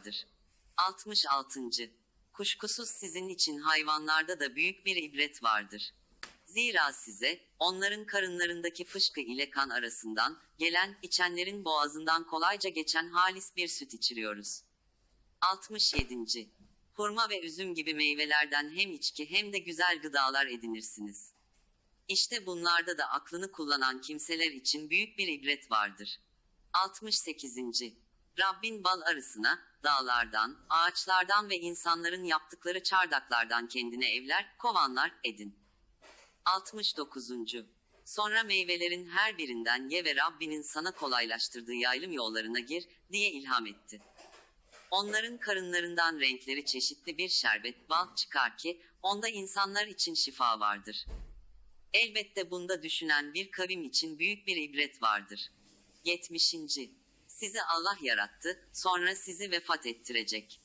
vardır. 66. Kuşkusuz sizin için hayvanlarda da büyük bir ibret vardır. Zira size, onların karınlarındaki fışkı ile kan arasından, gelen, içenlerin boğazından kolayca geçen halis bir süt içiriyoruz. 67. Hurma ve üzüm gibi meyvelerden hem içki hem de güzel gıdalar edinirsiniz. İşte bunlarda da aklını kullanan kimseler için büyük bir ibret vardır. 68. Rabbin bal arısına, dağlardan, ağaçlardan ve insanların yaptıkları çardaklardan kendine evler, kovanlar edin. 69. Sonra meyvelerin her birinden ye ve Rabbinin sana kolaylaştırdığı yaylım yollarına gir, diye ilham etti. Onların karınlarından renkleri çeşitli bir şerbet, bal çıkar ki, onda insanlar için şifa vardır. Elbette bunda düşünen bir kavim için büyük bir ibret vardır. 70. Sizi Allah yarattı, sonra sizi vefat ettirecek.